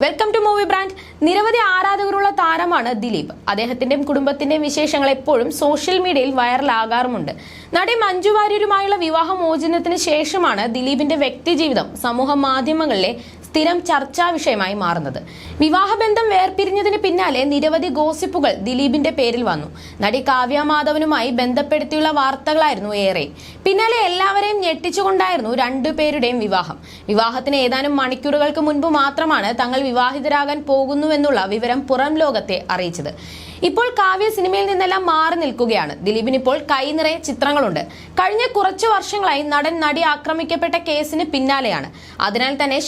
Welcome to movie brand നിരവധി ആരാധകരുള്ള താരമാണ് ദിലീപ്. അദ്ദേഹത്തിന്റെയും കുടുംബത്തിന്റെയും വിശേഷങ്ങൾ എപ്പോഴും സോഷ്യൽ മീഡിയയിൽ വൈറലാകാറുമുണ്ട് നടി മഞ്ജു വാര്യരുമായുള്ള വിവാഹ മോചനത്തിന് ശേഷമാണ് ദിലീപിന്റെ വ്യക്തിജീവിതം സമൂഹ മാധ്യമങ്ങളിലെ സ്ഥിരം ചർച്ചാ വിഷയമായി മാറുന്നത്. വിവാഹബന്ധം വേർപിരിഞ്ഞതിന് പിന്നാലെ നിരവധി ഗോസിപ്പുകൾ ദിലീപിന്റെ പേരിൽ വന്നു. നടി കാവ്യ മാധവനുമായി ബന്ധപ്പെടുത്തിയുള്ള വാർത്തകളായിരുന്നു ഏറെ. പിന്നാലെ എല്ലാവരെയും ഞെട്ടിച്ചുകൊണ്ടായിരുന്നു രണ്ടുപേരുടെയും വിവാഹം. വിവാഹത്തിന് ഏതാനും മണിക്കൂറുകൾക്ക് മുൻപ് മാത്രമാണ് തങ്ങൾ വിവാഹിതരാകാൻ പോകുന്നുവെന്നുള്ള വിവരം പുറം ലോകത്തെ അറിയിച്ചത്. ഇപ്പോൾ കാവ്യ സിനിമയിൽ നിന്നെല്ലാം മാറി നിൽക്കുകയാണ്. ദിലീപിന് ഇപ്പോൾ കൈനിറയെ ചിത്രങ്ങളുണ്ട്. കഴിഞ്ഞ കുറച്ചു വർഷങ്ങളായി നടൻ നടി ആക്രമിക്കപ്പെട്ട കേസിന് പിന്നാലെയാണ്. അതിനാൽ തന്നെ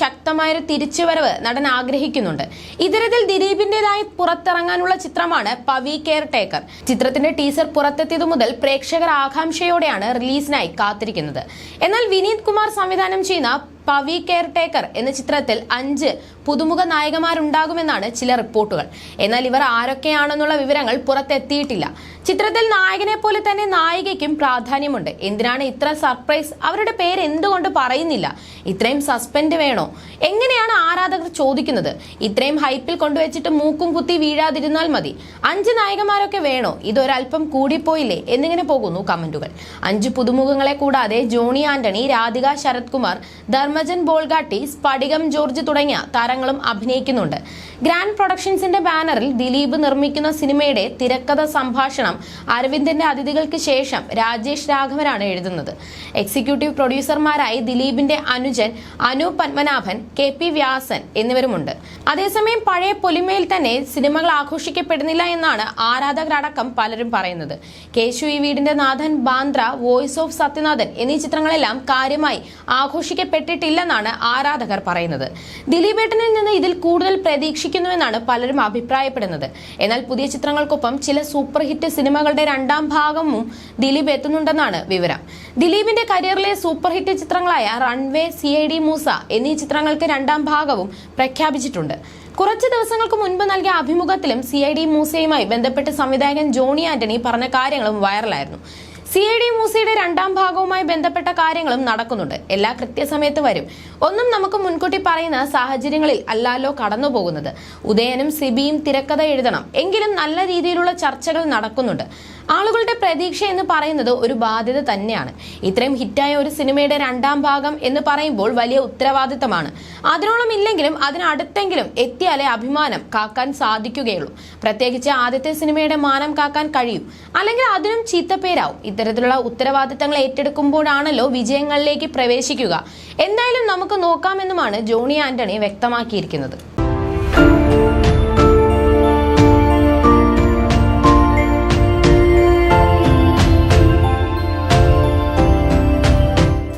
ശക്തമായൊരു തിരിച്ചുവരവ് നടൻ ആഗ്രഹിക്കുന്നുണ്ട്. ഇത്തരത്തിൽ ദിലീപിന്റേതായി പുറത്തിറങ്ങാനുള്ള ചിത്രമാണ് പവി കെയർ ടേക്കർ ചിത്രത്തിന്റെ ടീസർ പുറത്തെത്തിയതു മുതൽ പ്രേക്ഷകർ ആകാംക്ഷയോടെയാണ് റിലീസിനായി കാത്തിരിക്കുന്നത്. എന്നാൽ വിനീത് കുമാർ സംവിധാനം ചെയ്യുന്ന പവി കെയർ ടേക്കർ എന്ന ചിത്രത്തിൽ അഞ്ച് പുതുമുഖ നായകന്മാരുണ്ടാകുമെന്നാണ് ചില റിപ്പോർട്ടുകൾ. എന്നാൽ ഇവർ ആരൊക്കെയാണെന്നുള്ള വിവരങ്ങൾ പുറത്തെത്തിയിട്ടില്ല. ചിത്രത്തിൽ നായകനെ പോലെ തന്നെ നായികയ്ക്കും പ്രാധാന്യമുണ്ട്. എന്തിനാണ് ഇത്ര സർപ്രൈസ്? അവരുടെ പേര് എന്തുകൊണ്ട് പറയുന്നില്ല? ഇത്രയും സസ്പെൻഡ് വേണോ? എങ്ങനെയാണ് ആരാധകർ ചോദിക്കുന്നത്? ഇത്രയും ഹൈപ്പിൽ കൊണ്ടുവച്ചിട്ട് മൂക്കും കുത്തി വീഴാതിരുന്നാൽ മതി. അഞ്ച് നായകന്മാരൊക്കെ വേണോ? ഇതൊരല്പം കൂടിപ്പോയില്ലേ? എന്നിങ്ങനെ പോകുന്നു കമന്റുകൾ. അഞ്ച് പുതുമുഖങ്ങളെ കൂടാതെ ജോണി ആന്റണി രാധിക ശരത് കുമാർ ധർമ്മജൻ ബോൾഗാട്ടി സ്ഫടികം ജോർജ് തുടങ്ങിയ താരങ്ങളും അഭിനയിക്കുന്നുണ്ട്. ഗ്രാൻഡ് പ്രൊഡക്ഷൻസിന്റെ ബാനറിൽ ദിലീപ് നിർമ്മിക്കുന്ന സിനിമയുടെ തിരക്കഥ സംഭാഷണം അരവിന്ദന്റെ അതിഥികൾക്ക് ശേഷം രാജേഷ് രാഘവനാണ് എഴുതുന്നത്. എക്സിക്യൂട്ടീവ് പ്രൊഡ്യൂസർമാരായി ദിലീപിന്റെ അനുജൻ അനു പത്മനാഭൻ കെ പി വ്യാസൻ എന്നിവരുമുണ്ട്. അതേസമയം പഴയ പൊലിമയിൽ തന്നെ സിനിമകൾ ആഘോഷിക്കപ്പെടുന്നില്ല എന്നാണ് ആരാധകരടക്കം പലരും പറയുന്നത്. കേശു ഈ വീടിന്റെ നാഥൻ ബാന്ദ്ര വോയിസ് ഓഫ് സത്യനാഥൻ എന്നീ ചിത്രങ്ങളെല്ലാം കാര്യമായി ആഘോഷിക്കപ്പെട്ടിട്ടില്ലെന്നാണ് ആരാധകർ പറയുന്നത്. ദിലീപേട്ടനിൽ നിന്ന് ഇതിൽ കൂടുതൽ പ്രതീക്ഷിക്കുന്നുവെന്നാണ് പലരും അഭിപ്രായപ്പെടുന്നത്. എന്നാൽ പുതിയ ചിത്രങ്ങൾക്കൊപ്പം ചില സൂപ്പർ ഹിറ്റ് സിനിമകളുടെ രണ്ടാം ഭാഗവും ദിലീപ് എത്തുന്നുണ്ടെന്നാണ് വിവരം. ദിലീപിന്റെ കരിയറിലെ super hit ചിത്രങ്ങളായ runway C I D Moosa എന്നീ ചിത്രങ്ങൾക്ക് രണ്ടാം ഭാഗവും പ്രഖ്യാപിച്ചിട്ടുണ്ട്. കുറച്ച് ദിവസങ്ങൾക്ക് മുൻപ് നൽകിയ അഭിമുഖത്തിലും സി ഐ ഡി മൂസയുമായി ബന്ധപ്പെട്ട് സംവിധായകൻ ജോണി ആന്റണി പറഞ്ഞ കാര്യങ്ങളും വൈറലായിരുന്നു. സി ഐ ഡി മൂസയുടെ രണ്ടാം ഭാഗവുമായി ബന്ധപ്പെട്ട കാര്യങ്ങളും നടക്കുന്നുണ്ട്. എല്ലാ കൃത്യസമയത്ത് വരും. ഒന്നും നമുക്ക് മുൻകൂട്ടി പറയുന്ന സാഹചര്യങ്ങളിൽ അല്ലാലോ കടന്നു പോകുന്നത് ഉദയനും സിബിയും തിരക്കഥ എഴുതണം. എങ്കിലും നല്ല രീതിയിലുള്ള ചർച്ചകൾ നടക്കുന്നുണ്ട്. ആളുകളുടെ പ്രതീക്ഷ എന്ന് പറയുന്നത് ഒരു ബാധ്യത തന്നെയാണ്. ഇത്രയും ഹിറ്റായ ഒരു സിനിമയുടെ രണ്ടാം ഭാഗം എന്ന് പറയുമ്പോൾ വലിയ ഉത്തരവാദിത്തമാണ്. അതിനോളം ഇല്ലെങ്കിലും അതിനടുത്തെങ്കിലും എത്തിയാലേ അഭിമാനം കാക്കാൻ സാധിക്കുകയുള്ളൂ. പ്രത്യേകിച്ച് ആദ്യത്തെ സിനിമയുടെ മാനം കാക്കാൻ കഴിയും. അല്ലെങ്കിൽ അതിനും ചീത്തപ്പേരാവും ഇത്തരത്തിലുള്ള ഉത്തരവാദിത്തങ്ങൾ ഏറ്റെടുക്കുമ്പോഴാണല്ലോ വിജയങ്ങളിലേക്ക് പ്രവേശിക്കുക. എന്തായാലും നമുക്ക് നോക്കാമെന്നുമാണ് ജോണി ആന്റണി വ്യക്തമാക്കിയിരിക്കുന്നത്.